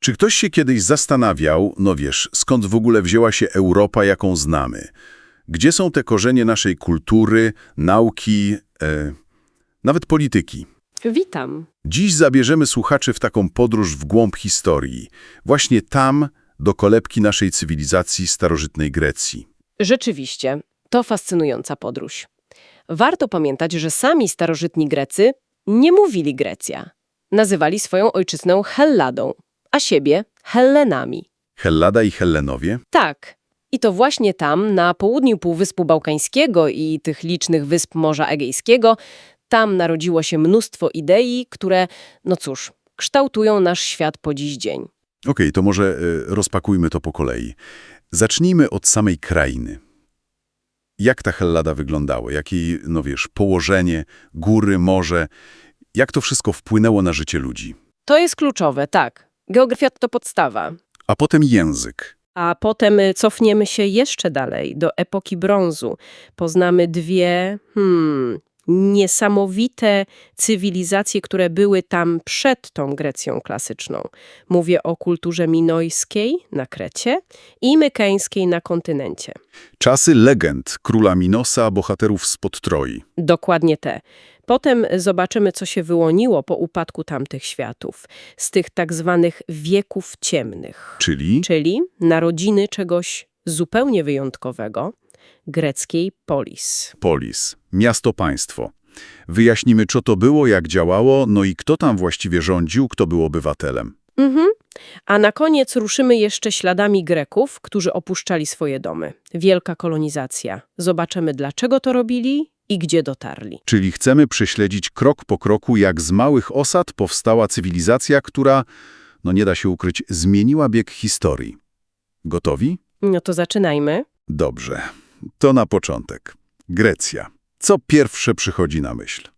Czy ktoś się kiedyś zastanawiał, no wiesz, skąd w ogóle wzięła się Europa, jaką znamy? Gdzie są te korzenie naszej kultury, nauki, e, nawet polityki? Witam. Dziś zabierzemy słuchaczy w taką podróż w głąb historii. Właśnie tam, do kolebki naszej cywilizacji starożytnej Grecji. Rzeczywiście, to fascynująca podróż. Warto pamiętać, że sami starożytni Grecy nie mówili Grecja. Nazywali swoją ojczyznę Helladą, a siebie Hellenami. Hellada i Hellenowie? Tak. I to właśnie tam, na południu Półwyspu Bałkańskiego i tych licznych wysp Morza Egejskiego, tam narodziło się mnóstwo idei, które, no cóż, kształtują nasz świat po dziś dzień. Okej, to może e, rozpakujmy to po kolei. Zacznijmy od samej krainy. Jak ta Hellada wyglądała? Jakie, no wiesz, położenie, góry, morze? Jak to wszystko wpłynęło na życie ludzi? To jest kluczowe, tak. Geografia to podstawa. A potem język. A potem y, cofniemy się jeszcze dalej, do epoki brązu. Poznamy dwie, hmm, niesamowite cywilizacje, które były tam przed tą Grecją klasyczną. Mówię o kulturze minojskiej na Krecie i mykeńskiej na kontynencie. Czasy legend króla Minosa, bohaterów spod Troi. Dokładnie te. Potem zobaczymy, co się wyłoniło po upadku tamtych światów, z tych tak zwanych wieków ciemnych. Czyli czyli narodziny czegoś zupełnie wyjątkowego, greckiej polis. polis, miasto-państwo. Wyjaśnimy, co to było, jak działało, no i kto tam właściwie rządził, kto był obywatelem. Mhm. A na koniec ruszymy jeszcze śladami Greków, którzy opuszczali swoje domy. Wielka kolonizacja. Zobaczymy, dlaczego to robili i gdzie dotarli. Czyli chcemy prześledzić krok po kroku, jak z małych osad powstała cywilizacja, która, no nie da się ukryć, zmieniła bieg historii. Gotowi? No to zaczynajmy. Dobrze. To na początek. Grecja. Co pierwsze przychodzi na myśl?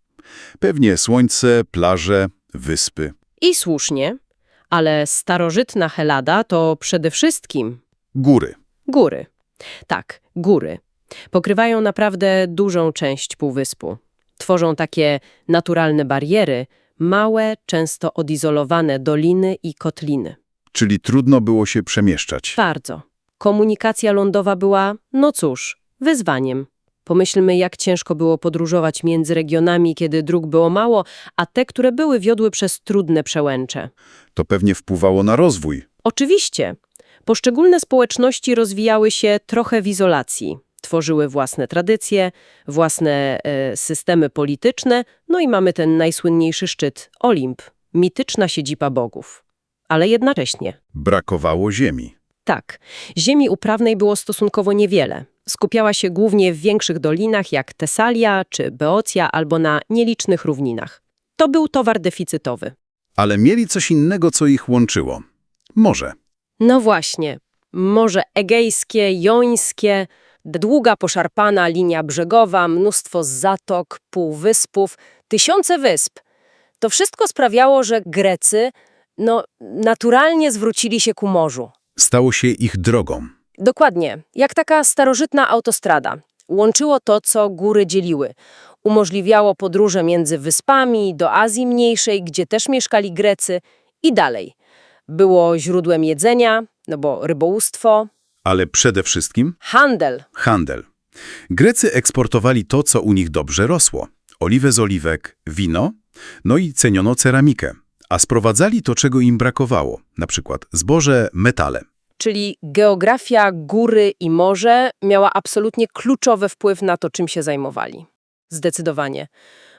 Pewnie słońce, plaże, wyspy. I słusznie, ale starożytna Helada to przede wszystkim Góry. Góry. Tak, góry. Pokrywają naprawdę dużą część półwyspu. Tworzą takie naturalne bariery, małe, często odizolowane doliny i kotliny. Czyli trudno było się przemieszczać. Bardzo. Komunikacja lądowa była, no cóż, wyzwaniem. Pomyślmy, jak ciężko było podróżować między regionami, kiedy dróg było mało, a te, które były, wiodły przez trudne przełęcze. To pewnie wpływało na rozwój. Oczywiście. Poszczególne społeczności rozwijały się trochę w izolacji. Tworzyły własne tradycje, własne e, systemy polityczne, no i mamy ten najsłynniejszy szczyt Olimp, mityczna siedziba bogów. Ale jednocześnie, Brakowało ziemi. Tak, ziemi uprawnej było stosunkowo niewiele. Skupiała się głównie w większych dolinach jak Tesalia czy Beocja albo na nielicznych równinach. To był towar deficytowy. Ale mieli coś innego, co ich łączyło. Morze. No właśnie, Morze Egejskie, Jońskie, długa poszarpana linia brzegowa, mnóstwo zatok, półwyspów, tysiące wysp. To wszystko sprawiało, że Grecy no, naturalnie zwrócili się ku morzu. Stało się ich drogą. Dokładnie, jak taka starożytna autostrada. Łączyło to, co góry dzieliły. Umożliwiało podróże między wyspami do Azji Mniejszej, gdzie też mieszkali Grecy i dalej. Było źródłem jedzenia, no bo rybołówstwo, Ale przede wszystkim handel. handel. Grecy eksportowali to, co u nich dobrze rosło. Oliwę z oliwek, wino, no i ceniono ceramikę. A sprowadzali to, czego im brakowało, na przykład zboże, metale. Czyli geografia, góry i morze miała absolutnie kluczowy wpływ na to, czym się zajmowali. Zdecydowanie.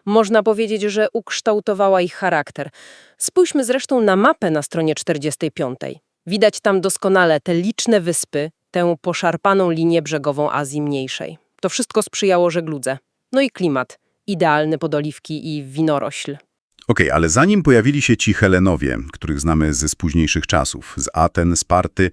Można powiedzieć, że ukształtowała ich charakter. Spójrzmy zresztą na mapę na stronie 45. Widać tam doskonale te liczne wyspy, tę poszarpaną linię brzegową Azji Mniejszej. To wszystko sprzyjało żegludze. No i klimat. Idealny pod oliwki i winorośl. Okej, ale zanim pojawili się ci Helenowie, których znamy ze późniejszych czasów, z Aten, Sparty,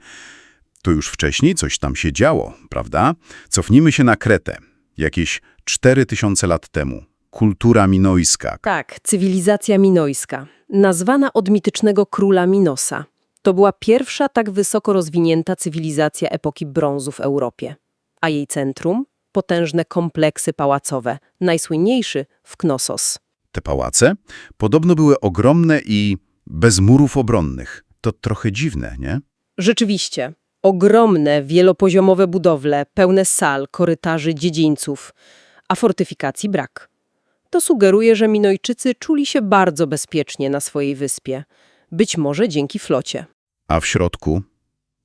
to już wcześniej coś tam się działo, prawda? Cofnijmy się na Kretę, jakieś 4000 lat temu. Kultura minojska. Tak, cywilizacja minojska, nazwana od mitycznego króla Minosa. To była pierwsza tak wysoko rozwinięta cywilizacja epoki brązu w Europie. A jej centrum? Potężne kompleksy pałacowe, najsłynniejszy w Knossos. Te pałace podobno były ogromne i bez murów obronnych. To trochę dziwne, nie? Rzeczywiście, ogromne, wielopoziomowe budowle, pełne sal, korytarzy, dziedzińców, a fortyfikacji brak. To sugeruje, że Minojczycy czuli się bardzo bezpiecznie na swojej wyspie. Być może dzięki flocie. A w środku?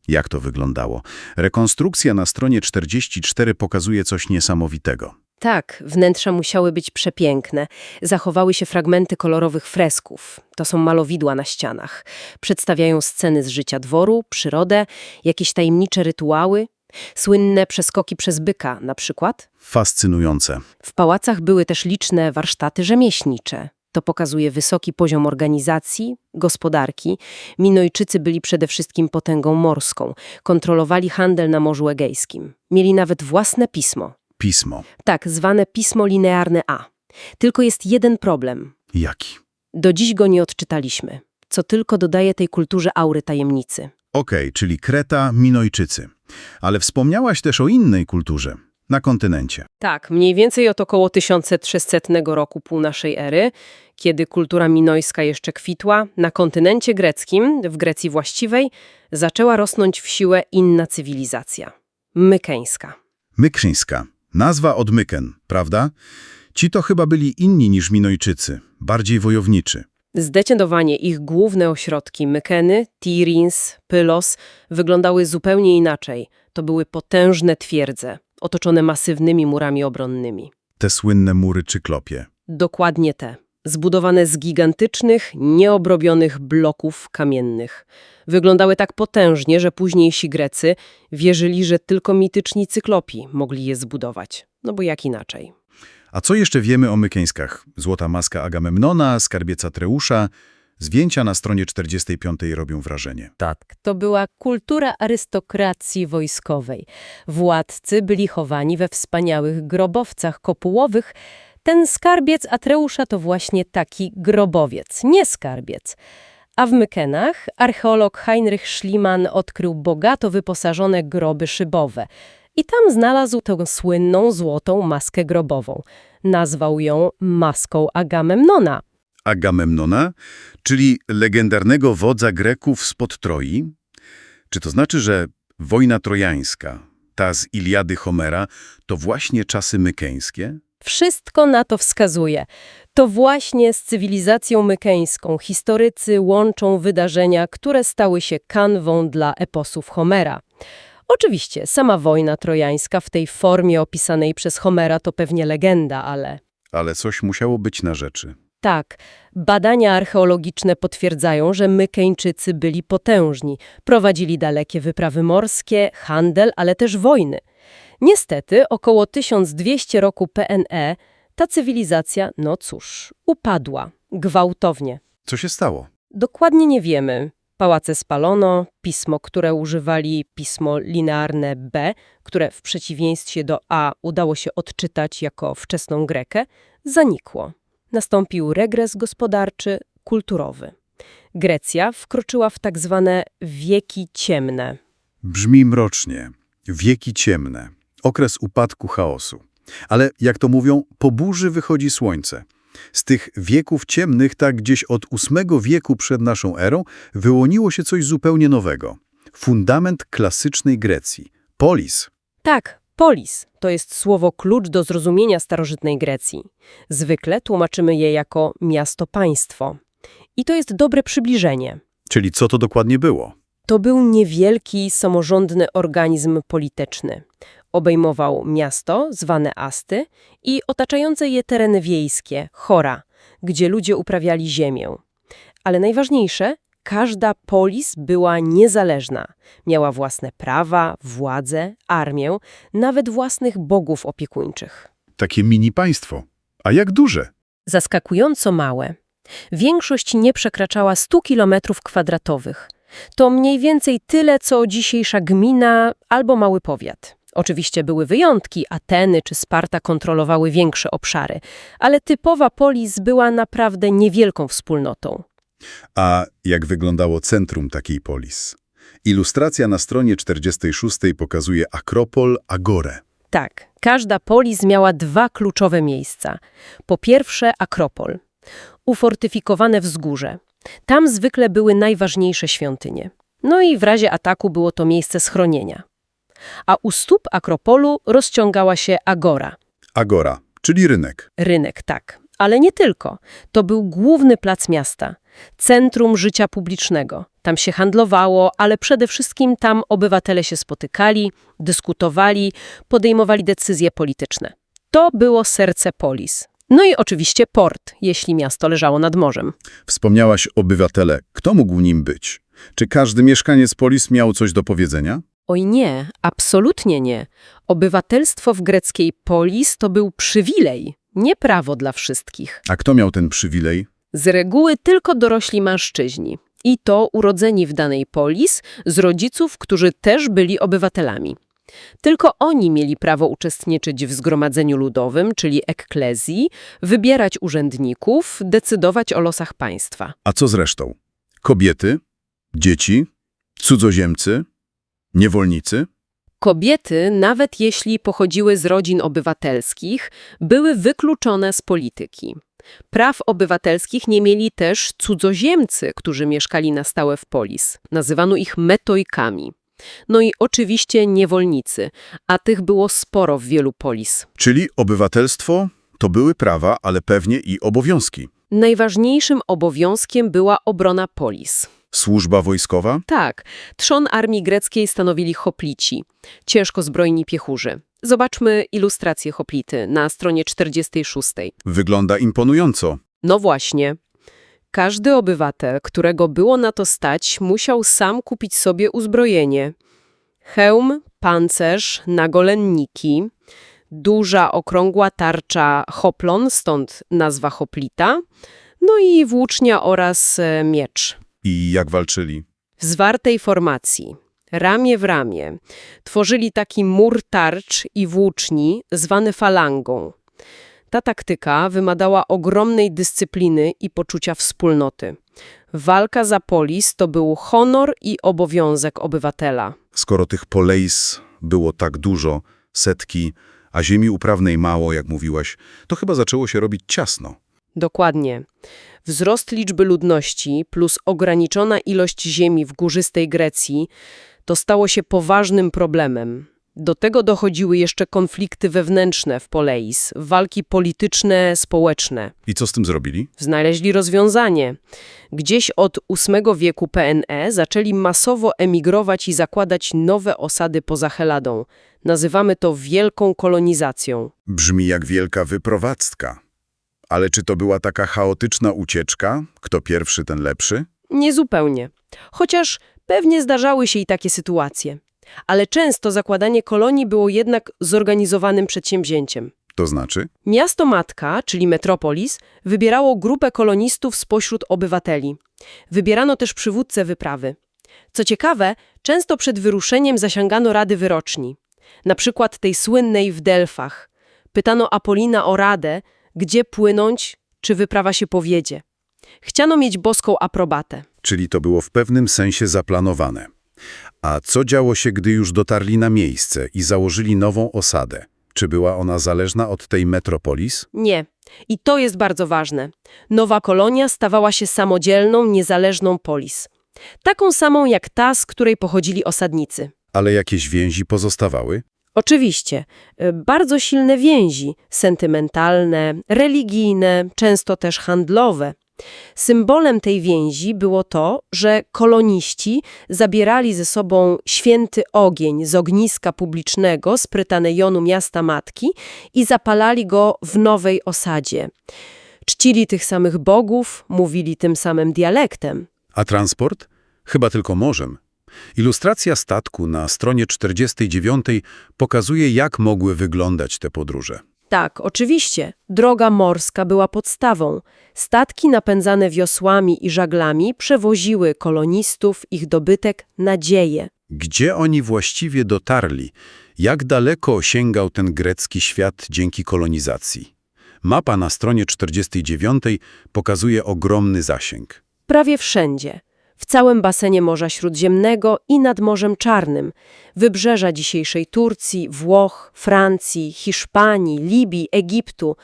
Jak to wyglądało? Rekonstrukcja na stronie 44 pokazuje coś niesamowitego. Tak, wnętrza musiały być przepiękne. Zachowały się fragmenty kolorowych fresków. To są malowidła na ścianach. Przedstawiają sceny z życia dworu, przyrodę, jakieś tajemnicze rytuały. Słynne przeskoki przez byka na przykład. Fascynujące. W pałacach były też liczne warsztaty rzemieślnicze. To pokazuje wysoki poziom organizacji, gospodarki. Minojczycy byli przede wszystkim potęgą morską. Kontrolowali handel na Morzu Egejskim. Mieli nawet własne pismo. Pismo. Tak, zwane pismo linearne A. Tylko jest jeden problem. Jaki? Do dziś go nie odczytaliśmy, co tylko dodaje tej kulturze aury tajemnicy. Okej, czyli Kreta, Minojczycy. Ale wspomniałaś też o innej kulturze. Na kontynencie. Tak, mniej więcej od około 1300 roku pół naszej ery, kiedy kultura minojska jeszcze kwitła, na kontynencie greckim, w Grecji właściwej, zaczęła rosnąć w siłę inna cywilizacja. Mykeńska. Mykrzyńska. Nazwa od Myken, prawda? Ci to chyba byli inni niż Minojczycy, bardziej wojowniczy. Zdecydowanie ich główne ośrodki Mykeny, Tirins, Pylos wyglądały zupełnie inaczej. To były potężne twierdze, otoczone masywnymi murami obronnymi. Te słynne mury Czyklopie. Dokładnie te. Zbudowane z gigantycznych, nieobrobionych bloków kamiennych. Wyglądały tak potężnie, że późniejsi Grecy wierzyli, że tylko mityczni cyklopi mogli je zbudować. No bo jak inaczej? A co jeszcze wiemy o Mykeńskach? Złota maska Agamemnona, skarbieca Treusza. Zdjęcia na stronie 45 robią wrażenie. Tak. To była kultura arystokracji wojskowej. Władcy byli chowani we wspaniałych grobowcach kopułowych. Ten skarbiec Atreusza to właśnie taki grobowiec, nie skarbiec. A w Mykenach archeolog Heinrich Schliemann odkrył bogato wyposażone groby szybowe. I tam znalazł tę słynną złotą maskę grobową. Nazwał ją maską Agamemnona. Agamemnona, czyli legendarnego wodza Greków spod Troi? Czy to znaczy, że wojna trojańska, ta z Iliady Homera, to właśnie czasy mykeńskie? Wszystko na to wskazuje. To właśnie z cywilizacją mykeńską historycy łączą wydarzenia, które stały się kanwą dla eposów Homera. Oczywiście, sama wojna trojańska w tej formie opisanej przez Homera to pewnie legenda, ale... Ale coś musiało być na rzeczy. Tak, badania archeologiczne potwierdzają, że Mykeńczycy byli potężni, prowadzili dalekie wyprawy morskie, handel, ale też wojny. Niestety, około 1200 roku PNE ta cywilizacja, no cóż, upadła gwałtownie. Co się stało? Dokładnie nie wiemy. Pałace spalono, pismo, które używali, pismo linearne B, które w przeciwieństwie do A udało się odczytać jako wczesną grekę, zanikło. Nastąpił regres gospodarczy, kulturowy. Grecja wkroczyła w tak zwane wieki ciemne. Brzmi mrocznie. Wieki ciemne. Okres upadku chaosu. Ale, jak to mówią, po burzy wychodzi słońce. Z tych wieków ciemnych, tak gdzieś od VIII wieku przed naszą erą, wyłoniło się coś zupełnie nowego. Fundament klasycznej Grecji. Polis. Tak, polis to jest słowo klucz do zrozumienia starożytnej Grecji. Zwykle tłumaczymy je jako miasto-państwo. I to jest dobre przybliżenie. Czyli co to dokładnie było? To był niewielki, samorządny organizm polityczny. Obejmował miasto, zwane Asty, i otaczające je tereny wiejskie, chora, gdzie ludzie uprawiali ziemię. Ale najważniejsze, każda polis była niezależna. Miała własne prawa, władzę, armię, nawet własnych bogów opiekuńczych. Takie mini państwo. A jak duże? Zaskakująco małe. Większość nie przekraczała 100 kilometrów kwadratowych. To mniej więcej tyle, co dzisiejsza gmina albo mały powiat. Oczywiście były wyjątki, Ateny czy Sparta kontrolowały większe obszary, ale typowa polis była naprawdę niewielką wspólnotą. A jak wyglądało centrum takiej polis? Ilustracja na stronie 46 pokazuje Akropol, Agorę. Tak, każda polis miała dwa kluczowe miejsca. Po pierwsze Akropol, ufortyfikowane wzgórze. Tam zwykle były najważniejsze świątynie. No i w razie ataku było to miejsce schronienia. A u stóp Akropolu rozciągała się agora. Agora, czyli rynek. Rynek, tak. Ale nie tylko. To był główny plac miasta, centrum życia publicznego. Tam się handlowało, ale przede wszystkim tam obywatele się spotykali, dyskutowali, podejmowali decyzje polityczne. To było serce polis. No i oczywiście port, jeśli miasto leżało nad morzem. Wspomniałaś obywatele. Kto mógł nim być? Czy każdy mieszkaniec Polis miał coś do powiedzenia? Oj nie, absolutnie nie. Obywatelstwo w greckiej polis to był przywilej, nie prawo dla wszystkich. A kto miał ten przywilej? Z reguły tylko dorośli mężczyźni. I to urodzeni w danej polis z rodziców, którzy też byli obywatelami. Tylko oni mieli prawo uczestniczyć w zgromadzeniu ludowym, czyli ekklezji, wybierać urzędników, decydować o losach państwa. A co z resztą? Kobiety? Dzieci? Cudzoziemcy? Niewolnicy? Kobiety, nawet jeśli pochodziły z rodzin obywatelskich, były wykluczone z polityki. Praw obywatelskich nie mieli też cudzoziemcy, którzy mieszkali na stałe w polis. Nazywano ich metojkami. No i oczywiście niewolnicy, a tych było sporo w wielu polis. Czyli obywatelstwo to były prawa, ale pewnie i obowiązki. Najważniejszym obowiązkiem była obrona polis. Służba wojskowa? Tak, trzon armii greckiej stanowili hoplici, ciężko zbrojni piechurzy. Zobaczmy ilustrację hoplity na stronie 46. Wygląda imponująco. No właśnie. Każdy obywatel, którego było na to stać, musiał sam kupić sobie uzbrojenie. Hełm, pancerz, nagolenniki, duża okrągła tarcza hoplon, stąd nazwa hoplita, no i włócznia oraz e, miecz. I jak walczyli? W zwartej formacji, ramię w ramię, tworzyli taki mur tarcz i włóczni zwany falangą. Ta taktyka wymagała ogromnej dyscypliny i poczucia wspólnoty. Walka za polis to był honor i obowiązek obywatela. Skoro tych poleis było tak dużo, setki, a ziemi uprawnej mało, jak mówiłaś, to chyba zaczęło się robić ciasno. Dokładnie. Wzrost liczby ludności plus ograniczona ilość ziemi w górzystej Grecji to stało się poważnym problemem. Do tego dochodziły jeszcze konflikty wewnętrzne w Poleis, walki polityczne, społeczne. I co z tym zrobili? Znaleźli rozwiązanie. Gdzieś od VIII wieku PNE zaczęli masowo emigrować i zakładać nowe osady poza Heladą. Nazywamy to wielką kolonizacją. Brzmi jak wielka wyprowadzka. Ale czy to była taka chaotyczna ucieczka? Kto pierwszy, ten lepszy? Niezupełnie. Chociaż pewnie zdarzały się i takie sytuacje. Ale często zakładanie kolonii było jednak zorganizowanym przedsięwzięciem. To znaczy? Miasto matka, czyli metropolis, wybierało grupę kolonistów spośród obywateli. Wybierano też przywódcę wyprawy. Co ciekawe, często przed wyruszeniem zasięgano rady wyroczni. Na przykład tej słynnej w Delfach. Pytano Apolina o radę, gdzie płynąć, czy wyprawa się powiedzie. Chciano mieć boską aprobatę. Czyli to było w pewnym sensie zaplanowane. A co działo się, gdy już dotarli na miejsce i założyli nową osadę? Czy była ona zależna od tej metropolis? Nie. I to jest bardzo ważne. Nowa kolonia stawała się samodzielną, niezależną polis. Taką samą jak ta, z której pochodzili osadnicy. Ale jakieś więzi pozostawały? Oczywiście, y, bardzo silne więzi, sentymentalne, religijne, często też handlowe. Symbolem tej więzi było to, że koloniści zabierali ze sobą święty ogień z ogniska publicznego z prytanejonu miasta matki i zapalali go w nowej osadzie. Czcili tych samych bogów, mówili tym samym dialektem. A transport? Chyba tylko morzem. Ilustracja statku na stronie 49 pokazuje, jak mogły wyglądać te podróże. Tak, oczywiście. Droga morska była podstawą. Statki napędzane wiosłami i żaglami przewoziły kolonistów, ich dobytek, nadzieję. Gdzie oni właściwie dotarli? Jak daleko sięgał ten grecki świat dzięki kolonizacji? Mapa na stronie 49 pokazuje ogromny zasięg. Prawie wszędzie. W całym basenie Morza Śródziemnego i nad Morzem Czarnym, wybrzeża dzisiejszej Turcji, Włoch, Francji, Hiszpanii, Libii, Egiptu,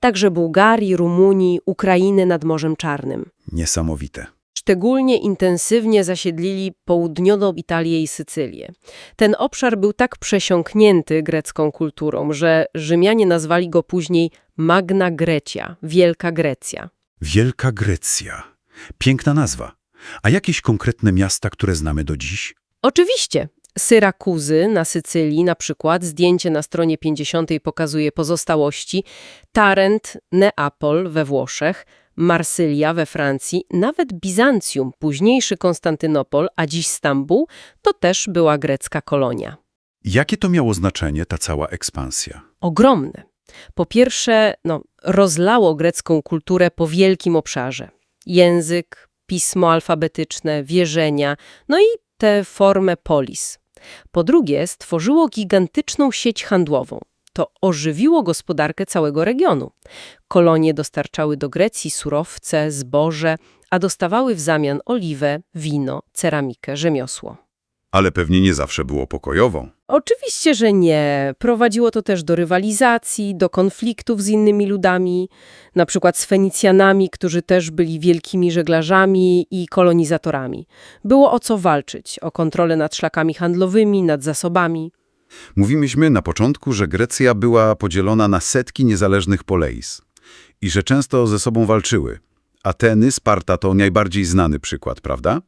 także Bułgarii, Rumunii, Ukrainy nad Morzem Czarnym. Niesamowite. Szczególnie intensywnie zasiedlili południową Italię i Sycylię. Ten obszar był tak przesiąknięty grecką kulturą, że Rzymianie nazwali go później Magna Grecia, Wielka Grecja. Wielka Grecja. Piękna nazwa. A jakieś konkretne miasta, które znamy do dziś? Oczywiście. Syrakuzy na Sycylii, na przykład, zdjęcie na stronie 50 pokazuje pozostałości, Tarent, Neapol we Włoszech, Marsylia we Francji, nawet Bizancjum, późniejszy Konstantynopol, a dziś Stambuł, to też była grecka kolonia. Jakie to miało znaczenie, ta cała ekspansja? Ogromne. Po pierwsze, no, rozlało grecką kulturę po wielkim obszarze. Język, pismo alfabetyczne, wierzenia, no i tę formę polis. Po drugie, stworzyło gigantyczną sieć handlową. To ożywiło gospodarkę całego regionu. Kolonie dostarczały do Grecji surowce, zboże, a dostawały w zamian oliwę, wino, ceramikę, rzemiosło. Ale pewnie nie zawsze było pokojowo. Oczywiście, że nie. Prowadziło to też do rywalizacji, do konfliktów z innymi ludami, na przykład z Fenicjanami, którzy też byli wielkimi żeglarzami i kolonizatorami. Było o co walczyć, o kontrolę nad szlakami handlowymi, nad zasobami. Mówiliśmy na początku, że Grecja była podzielona na setki niezależnych poleis i że często ze sobą walczyły. Ateny, Sparta to najbardziej znany przykład, prawda?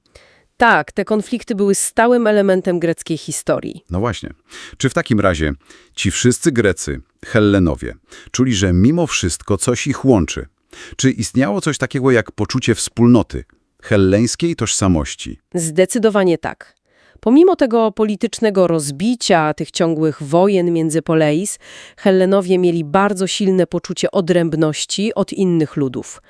Tak, te konflikty były stałym elementem greckiej historii. No właśnie. Czy w takim razie ci wszyscy Grecy, Hellenowie, czuli, że mimo wszystko coś ich łączy? Czy istniało coś takiego jak poczucie wspólnoty, helleńskiej tożsamości? Zdecydowanie tak. Pomimo tego politycznego rozbicia, tych ciągłych wojen między poleis, Hellenowie mieli bardzo silne poczucie odrębności od innych ludów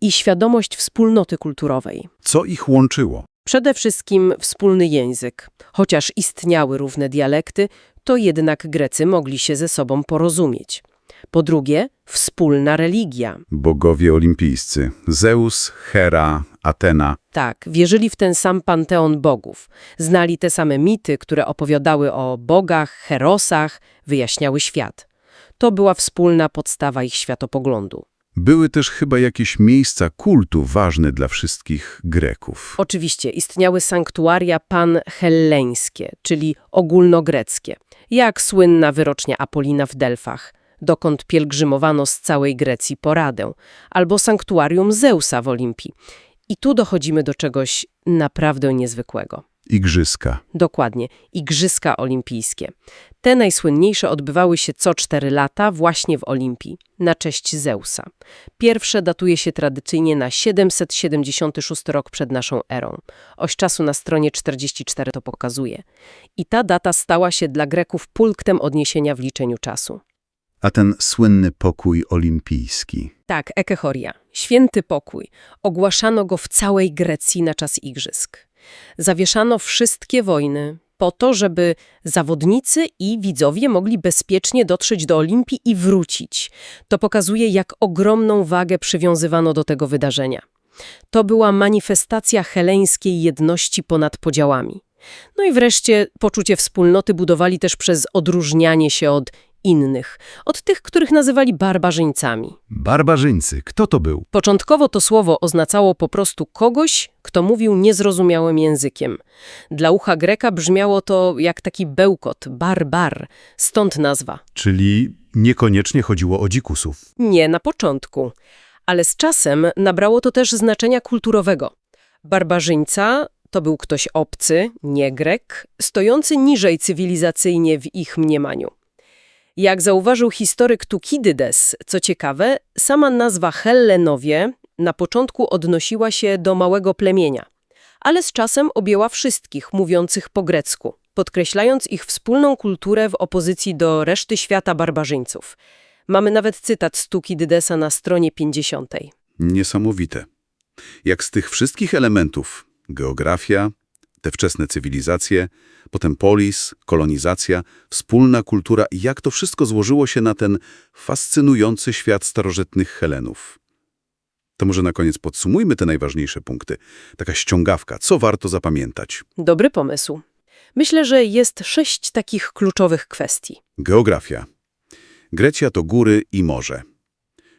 i świadomość wspólnoty kulturowej. Co ich łączyło? Przede wszystkim wspólny język. Chociaż istniały równe dialekty, to jednak Grecy mogli się ze sobą porozumieć. Po drugie, wspólna religia. Bogowie olimpijscy. Zeus, Hera, Atena. Tak, wierzyli w ten sam panteon bogów. Znali te same mity, które opowiadały o bogach, herosach, wyjaśniały świat. To była wspólna podstawa ich światopoglądu. Były też chyba jakieś miejsca kultu ważne dla wszystkich Greków. Oczywiście istniały sanktuaria panhelleńskie, czyli ogólnogreckie, jak słynna wyrocznia Apolina w Delfach, dokąd pielgrzymowano z całej Grecji po radę, albo sanktuarium Zeusa w Olimpii. I tu dochodzimy do czegoś naprawdę niezwykłego. Igrzyska. Dokładnie, Igrzyska Olimpijskie. Te najsłynniejsze odbywały się co cztery lata właśnie w Olimpii, na cześć Zeusa. Pierwsze datuje się tradycyjnie na 776 rok przed naszą erą. Oś czasu na stronie 44 to pokazuje. I ta data stała się dla Greków punktem odniesienia w liczeniu czasu. A ten słynny pokój olimpijski. Tak, Ekechoria, święty pokój. Ogłaszano go w całej Grecji na czas igrzysk. Zawieszano wszystkie wojny po to, żeby zawodnicy i widzowie mogli bezpiecznie dotrzeć do Olimpii i wrócić. To pokazuje, jak ogromną wagę przywiązywano do tego wydarzenia. To była manifestacja heleńskiej jedności ponad podziałami. No i wreszcie poczucie wspólnoty budowali też przez odróżnianie się od innych, od tych, których nazywali barbarzyńcami. Barbarzyńcy. Kto to był? Początkowo to słowo oznaczało po prostu kogoś, kto mówił niezrozumiałym językiem. Dla ucha Greka brzmiało to jak taki bełkot, barbar, stąd nazwa. Czyli niekoniecznie chodziło o dzikusów. Nie na początku, ale z czasem nabrało to też znaczenia kulturowego. Barbarzyńca to był ktoś obcy, nie Grek, stojący niżej cywilizacyjnie w ich mniemaniu. Jak zauważył historyk Tukidydes, co ciekawe, sama nazwa Hellenowie na początku odnosiła się do małego plemienia, ale z czasem objęła wszystkich mówiących po grecku, podkreślając ich wspólną kulturę w opozycji do reszty świata barbarzyńców. Mamy nawet cytat z Tukidydesa na stronie 50. Niesamowite. Jak z tych wszystkich elementów geografia, te wczesne cywilizacje, potem polis, kolonizacja, wspólna kultura i jak to wszystko złożyło się na ten fascynujący świat starożytnych Helenów. To może na koniec podsumujmy te najważniejsze punkty. Taka ściągawka, co warto zapamiętać? Dobry pomysł. Myślę, że jest sześć takich kluczowych kwestii. Geografia. Grecja to góry i morze.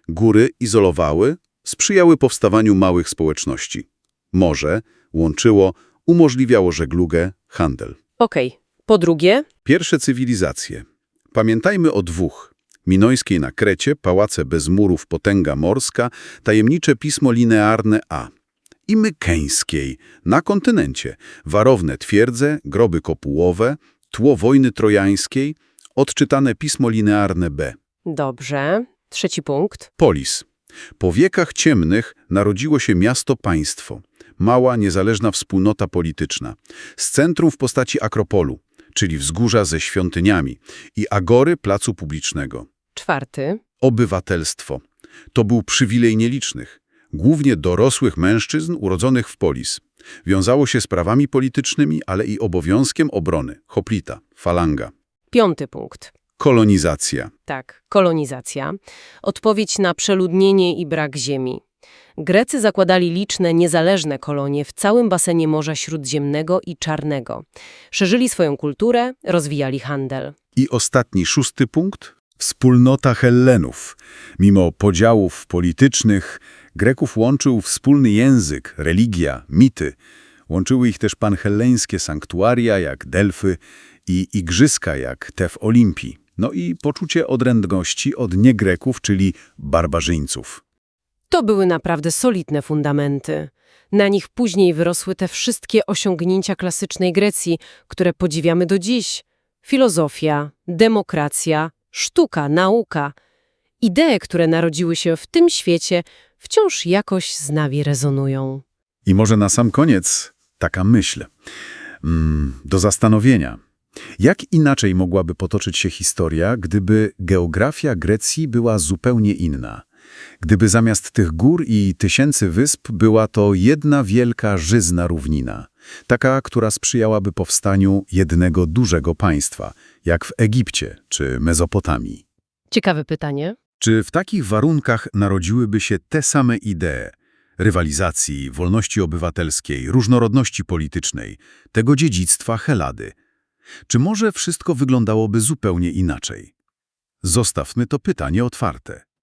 Góry izolowały, sprzyjały powstawaniu małych społeczności. morze, łączyło, umożliwiało żeglugę, handel. Okej. Po drugie, Pierwsze cywilizacje. Pamiętajmy o dwóch. Minojskiej na Krecie, pałace bez murów, potęga morska, tajemnicze pismo linearne A. I mykeńskiej, na kontynencie, warowne twierdze, groby kopułowe, tło wojny trojańskiej, odczytane pismo linearne B. dobrze. Trzeci punkt. Polis. Po wiekach ciemnych narodziło się miasto-państwo, mała, niezależna wspólnota polityczna, z centrum w postaci Akropolu, czyli wzgórza ze świątyniami, i agory placu publicznego. Czwarty. Obywatelstwo. To był przywilej nielicznych, głównie dorosłych mężczyzn urodzonych w polis. Wiązało się z prawami politycznymi, ale i obowiązkiem obrony, hoplita, falanga. Piąty punkt. Kolonizacja. Tak, kolonizacja. Odpowiedź na przeludnienie i brak ziemi. Grecy zakładali liczne, niezależne kolonie w całym basenie Morza Śródziemnego i Czarnego. Szerzyli swoją kulturę, rozwijali handel. I ostatni, szósty punkt. Wspólnota Hellenów. Mimo podziałów politycznych, Greków łączył wspólny język, religia, mity. Łączyły ich też panhelleńskie sanktuaria jak Delfy i igrzyska jak te w Olimpii. No i poczucie odrębności od niegreków, czyli barbarzyńców. To były naprawdę solidne fundamenty. Na nich później wyrosły te wszystkie osiągnięcia klasycznej Grecji, które podziwiamy do dziś. Filozofia, demokracja, sztuka, nauka. Idee, które narodziły się w tym świecie, wciąż jakoś z nami rezonują. I może na sam koniec taka myśl. Mm, do zastanowienia. Jak inaczej mogłaby potoczyć się historia, gdyby geografia Grecji była zupełnie inna? Gdyby zamiast tych gór i tysięcy wysp była to jedna wielka żyzna równina, taka, która sprzyjałaby powstaniu jednego dużego państwa, jak w Egipcie czy Mezopotamii. Ciekawe pytanie. Czy w takich warunkach narodziłyby się te same idee rywalizacji, wolności obywatelskiej, różnorodności politycznej, tego dziedzictwa Helady? Czy może wszystko wyglądałoby zupełnie inaczej? Zostawmy to pytanie otwarte.